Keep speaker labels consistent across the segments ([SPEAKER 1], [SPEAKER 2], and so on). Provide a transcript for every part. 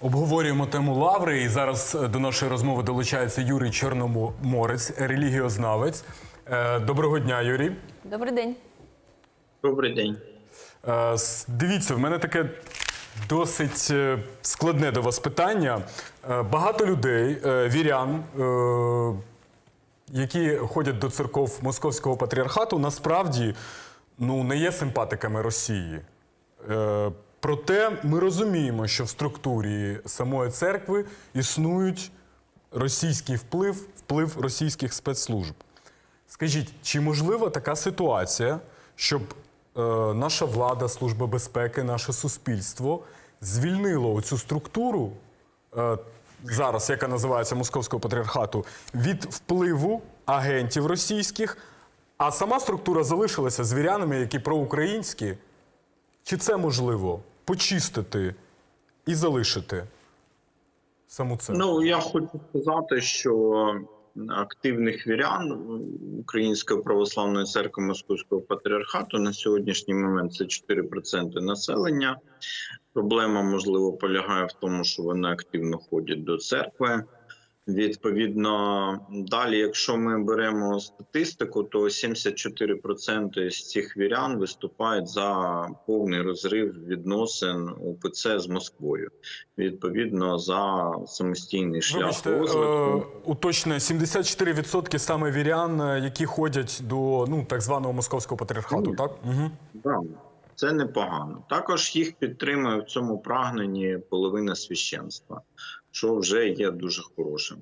[SPEAKER 1] Обговорюємо тему лаври, і зараз е, до нашої розмови долучається Юрій Чорноморець, релігіознавець. Е, Доброго дня, Юрій.
[SPEAKER 2] Добрий день.
[SPEAKER 3] Добрий день.
[SPEAKER 1] Е, Дивіться, в мене таке досить складне до вас питання. Багато людей, вірян, які ходять до церков Московського патріархату, насправді ну, не є симпатиками Росії. Проте ми розуміємо, що в структурі самої церкви існують російський вплив, вплив російських спецслужб. Скажіть, чи можлива така ситуація, щоб е, наша влада, служба безпеки, наше суспільство звільнило цю структуру е, зараз, яка називається Московського патріархату, від впливу агентів російських, а сама структура залишилася з вірянами, які проукраїнські? Чи це можливо почистити і залишити саму це?
[SPEAKER 3] Ну я хочу сказати, що активних вірян Української православної церкви Московського патріархату на сьогоднішній момент це 4% населення. Проблема можливо полягає в тому, що вони активно ходять до церкви. Відповідно, далі, якщо ми беремо статистику, то 74% з цих вірян виступають за повний розрив відносин УПЦ з Москвою. Відповідно, за самостійний шлях
[SPEAKER 1] Вибачте, е,
[SPEAKER 3] розвитку.
[SPEAKER 1] уточнюю, 74% саме вірян, е, які ходять до ну, так званого московського патріархату,
[SPEAKER 3] Ну,
[SPEAKER 1] так? Угу.
[SPEAKER 3] Да, це непогано. Також їх підтримує в цьому прагненні половина священства, що вже є дуже хорошим.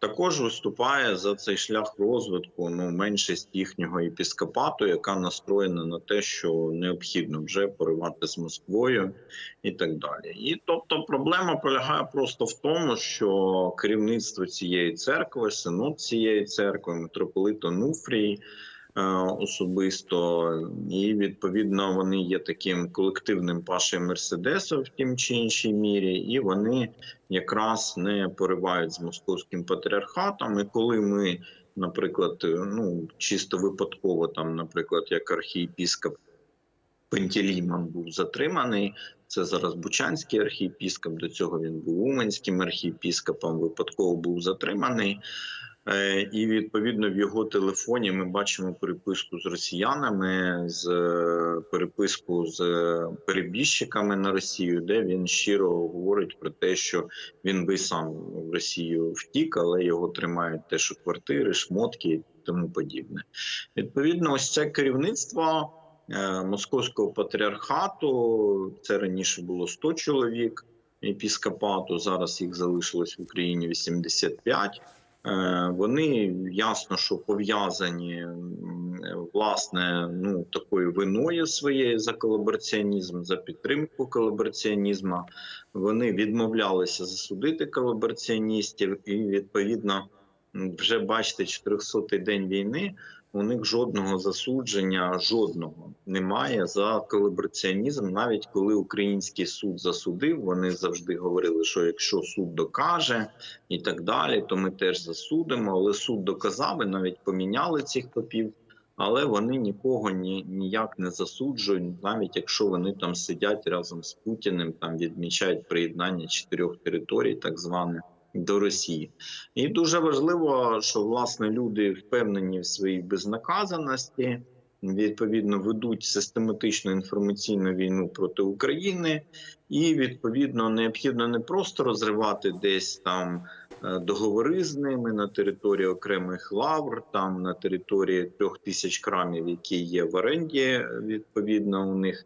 [SPEAKER 3] Також виступає за цей шлях розвитку ну, меншість їхнього епіскопату, яка настроєна на те, що необхідно вже поривати з Москвою і так далі. І тобто проблема полягає просто в тому, що керівництво цієї церкви, синод цієї церкви, митрополит Онуфрій, особисто, і відповідно вони є таким колективним пашею Мерседесу в тім чи іншій мірі, і вони якраз не поривають з московським патріархатом. І коли ми, наприклад, е, ну чисто випадково, там, наприклад, як архієпіскоп Пентелеймон був затриманий. Це зараз Бучанський архієпіскоп. До цього він був Уманським архієпіскопом. Випадково був затриманий. Е, І відповідно в його телефоні ми бачимо переписку з росіянами, з е, переписку з перебіжчиками на Росію, де він щиро говорить про те, що він би сам в Росію втік, але його тримають теж у квартири, шмотки і тому подібне. Відповідно, ось це керівництво е, московського патріархату. Це раніше було 100 чоловік епіскопату. Зараз їх залишилось в Україні 85. Е, Вони ясно, що пов'язані власне ну такою виною своєю за колабораціонізм, за підтримку колабораціонізму. Вони відмовлялися засудити колабораціоністів, і відповідно вже бачите, 400-й день війни. У них жодного засудження, жодного немає за колабораціонізм. Навіть коли український суд засудив, вони завжди говорили, що якщо суд докаже і так далі, то ми теж засудимо. Але суд доказав і навіть поміняли цих попів. Але вони нікого ні, ніяк не засуджують, навіть якщо вони там сидять разом з Путіним, там відмічають приєднання чотирьох територій, так званих. До Росії, і дуже важливо, що власне люди впевнені в своїй безнаказаності, відповідно ведуть систематичну інформаційну війну проти України, і відповідно необхідно не просто розривати десь там е, договори з ними на території окремих лавр, там на території трьох тисяч крамів, які є в оренді, е, відповідно у них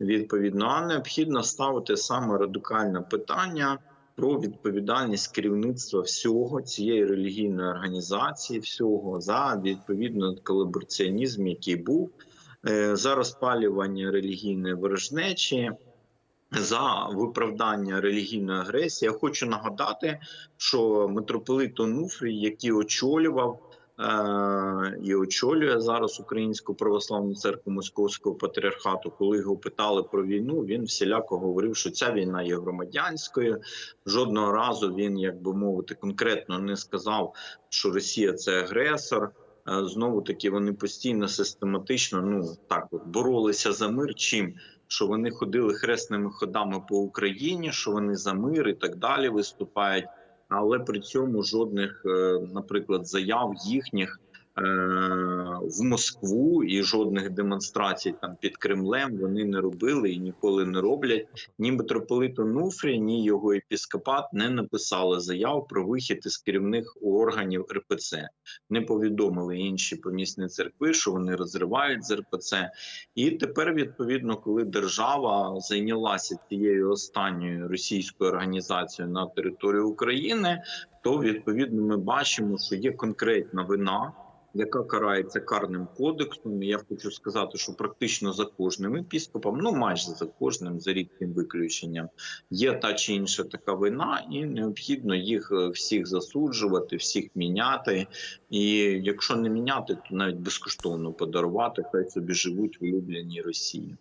[SPEAKER 3] відповідно, а необхідно ставити саме радикальне питання про відповідальність керівництва всього цієї релігійної організації, всього за відповідно колабораціонізм, який був е, за розпалювання релігійної ворожнечі. За виправдання релігійної агресії я хочу нагадати, що митрополит Онуфрій, який очолював і очолює зараз Українську православну церкву Московського патріархату, коли його питали про війну, він всіляко говорив, що ця війна є громадянською. Жодного разу він, як би мовити, конкретно не сказав, що Росія це агресор. Е, Знову таки вони постійно систематично ну так от боролися за мир. Чим що вони ходили хресними ходами по Україні, що вони за мир і так далі виступають. Але при цьому жодних, е, наприклад, заяв їхніх в Москву і жодних демонстрацій там під Кремлем вони не робили і ніколи не роблять. Ні митрополит Онуфрій, ні його епіскопат не написали заяв про вихід із керівних органів РПЦ. Не повідомили інші помісні церкви, що вони розривають з РПЦ. І тепер, відповідно, коли держава зайнялася цією останньою російською організацією на території України, то відповідно ми бачимо, що є конкретна вина. Яка карається карним кодексом, я хочу сказати, що практично за кожним епіскопом, ну майже за кожним, за рідким виключенням, є та чи інша така вина, і необхідно їх е, всіх засуджувати, всіх міняти. І якщо не міняти, то навіть безкоштовно подарувати, хай собі живуть в улюбленій Росії.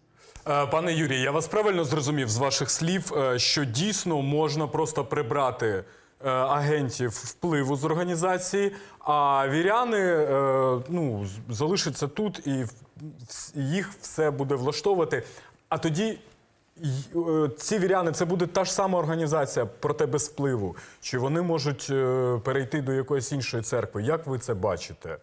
[SPEAKER 1] Е, Пане Юрій, я вас правильно зрозумів з ваших слів, е, що дійсно можна просто прибрати агентів впливу з організації, а віряни е, ну, залишаться тут і їх все буде влаштовувати. А тоді е, ці віряни це буде та ж сама організація, проте без впливу. Чи вони можуть е, перейти до якоїсь іншої церкви? Як ви це бачите?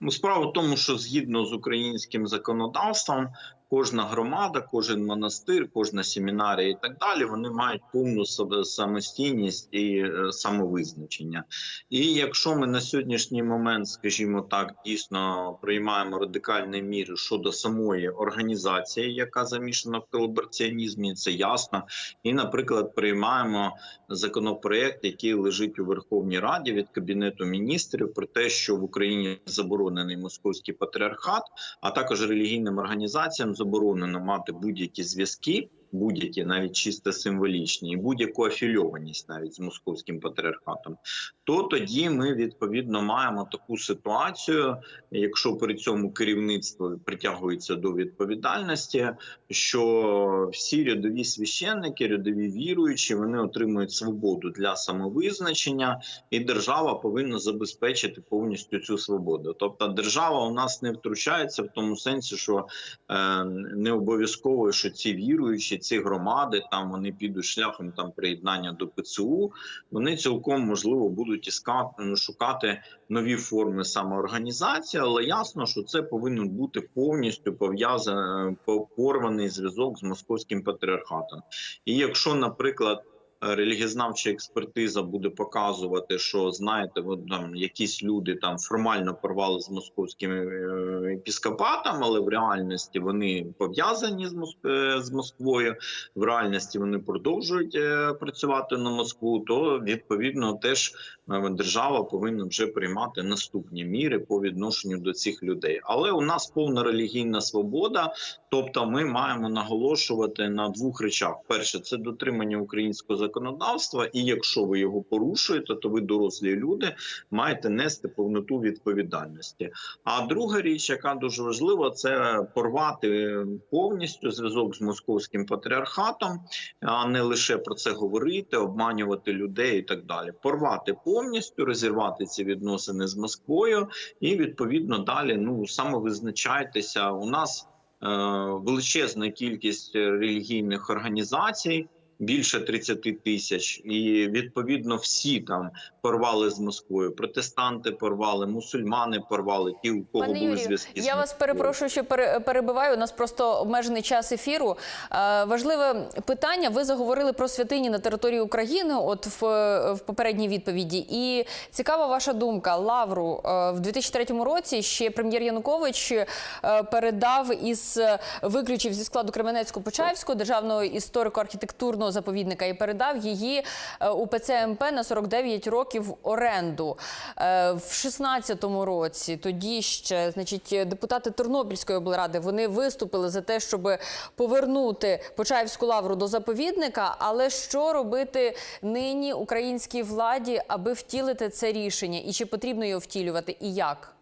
[SPEAKER 3] Ну, справа в тому, що згідно з українським законодавством, кожна громада, кожен монастир, кожна семінарія і так далі, вони мають повну самостійність і е, самовизначення. І якщо ми на сьогоднішній момент, скажімо так, дійсно приймаємо радикальні міри щодо самої організації, яка замішана в колабораціонізмі, це ясно. І, наприклад, приймаємо законопроект, який лежить у Верховній Раді від Кабінету міністрів, про те, що в Україні заборонений московський патріархат, а також релігійним організаціям заборонено мати будь-які зв'язки. Будь-які навіть чисто символічні, і будь-яку афільованість навіть з московським патріархатом, то тоді ми відповідно маємо таку ситуацію, якщо при цьому керівництво притягується до відповідальності, що всі рядові священники, рядові віруючі, вони отримують свободу для самовизначення, і держава повинна забезпечити повністю цю свободу. Тобто, держава у нас не втручається в тому сенсі, що е, не обов'язково, що ці віруючі, ці громади там вони підуть шляхом там приєднання до ПЦУ. Вони цілком можливо будуть іскати ну, шукати нові форми самоорганізації, але ясно, що це повинен бути повністю пов'язаний порваний зв'язок з московським патріархатом. І якщо, наприклад, релігієзнавча експертиза буде показувати, що знаєте, от, там якісь люди там формально порвали з московським е, епіскопатом, але в реальності вони пов'язані з Моск... е, з Москвою. В реальності вони продовжують е, працювати на Москву. То відповідно теж е, держава повинна вже приймати наступні міри по відношенню до цих людей. Але у нас повна релігійна свобода, тобто ми маємо наголошувати на двох речах: перше це дотримання українського законодавства, і якщо ви його порушуєте, то ви дорослі люди маєте нести повноту відповідальності. А друга річ, яка дуже важлива, це порвати повністю зв'язок з московським патріархатом, а не лише про це говорити, обманювати людей і так далі. Порвати повністю, розірвати ці відносини з Москвою, і відповідно далі ну самовизначайтеся. У нас е, величезна кількість релігійних організацій. Більше 30 тисяч, і відповідно всі там порвали з Москвою. Протестанти порвали, мусульмани порвали. Ті, у кого
[SPEAKER 2] Пане
[SPEAKER 3] були зв'язки. з
[SPEAKER 2] я вас перепрошую, що пере- перебиваю. У нас просто обмежений час ефіру. Е, важливе питання. Ви заговорили про святині на території України, от в, в попередній відповіді. І цікава ваша думка. Лавру е, в 2003 році ще прем'єр Янукович е, передав із виключив зі складу Кременецько-Почаївського державного історико-архітектурного заповідника і передав її е, УПЦ МП на 49 років оренду. Е, В 16-му році тоді ще значить, депутати Тернопільської облради вони виступили за те, щоб повернути Почаївську лавру до заповідника. Але що робити нині українській владі, аби втілити це рішення? І чи потрібно його втілювати, і як?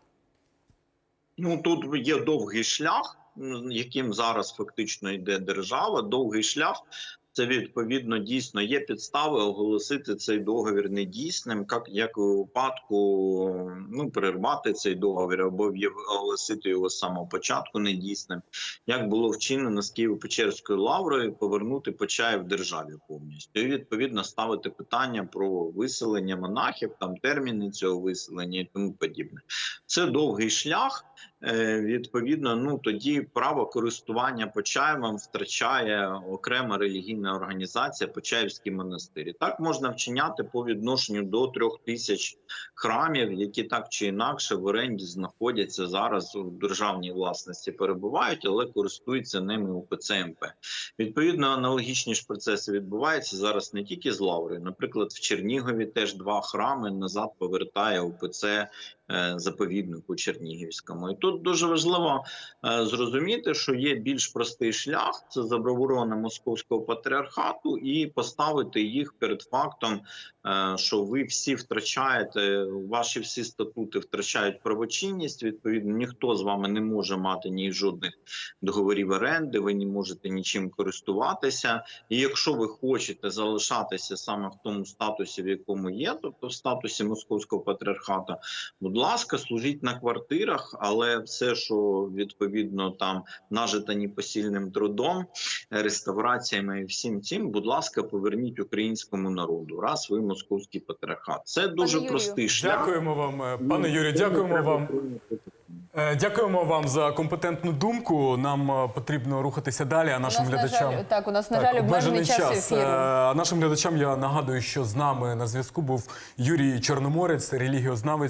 [SPEAKER 3] Ну тут є довгий шлях, яким зараз фактично йде держава. Довгий шлях. Це відповідно дійсно є підстави оголосити цей договір недійсним, як, як у випадку ну перервати цей договір або оголосити його з самого початку недійсним, як було вчинено з Києво-Печерською лаврою, повернути Почаїв державі повністю і відповідно ставити питання про виселення монахів, там терміни цього виселення і тому подібне. Це довгий шлях. Е, Відповідно, ну тоді право користування Почаєвом втрачає окрема релігійна організація Почаївські монастирі. Так можна вчиняти по відношенню до трьох тисяч храмів, які так чи інакше в оренді знаходяться зараз у державній власності, перебувають, але користуються ними УПЦ МП. Відповідно, аналогічні ж процеси відбуваються зараз не тільки з Лаврою. Наприклад, в Чернігові теж два храми назад повертає УПЦ заповіднику Чернігівському. І тут дуже важливо е, зрозуміти, що є більш простий шлях це заборона московського патріархату, і поставити їх перед фактом, е, що ви всі втрачаєте, ваші всі статути втрачають правочинність. Відповідно, ніхто з вами не може мати ні жодних договорів оренди, ви не можете нічим користуватися. І якщо ви хочете залишатися саме в тому статусі, в якому є, тобто в статусі московського патріархату, будь ласка, служіть на квартирах, але все, що відповідно там нажито непосильним трудом, реставраціями і всім цим, будь ласка, поверніть українському народу. Раз ви московський патріархат. Це дуже
[SPEAKER 2] Юрію.
[SPEAKER 3] простий шлях.
[SPEAKER 1] Дякуємо вам, е, пане Юрію. Дякуємо вам. Е, Дякуємо вам за компетентну думку. Нам е, потрібно рухатися далі. А
[SPEAKER 2] У
[SPEAKER 1] нашим
[SPEAKER 2] нас, на
[SPEAKER 1] глядачам
[SPEAKER 2] жаль, так, у нас, на
[SPEAKER 1] Так,
[SPEAKER 2] жаль, обмежений час
[SPEAKER 1] Е,
[SPEAKER 2] ефіру.
[SPEAKER 1] А нашим глядачам я нагадую, що з нами на зв'язку був Юрій Чорноморець, релігіознавець.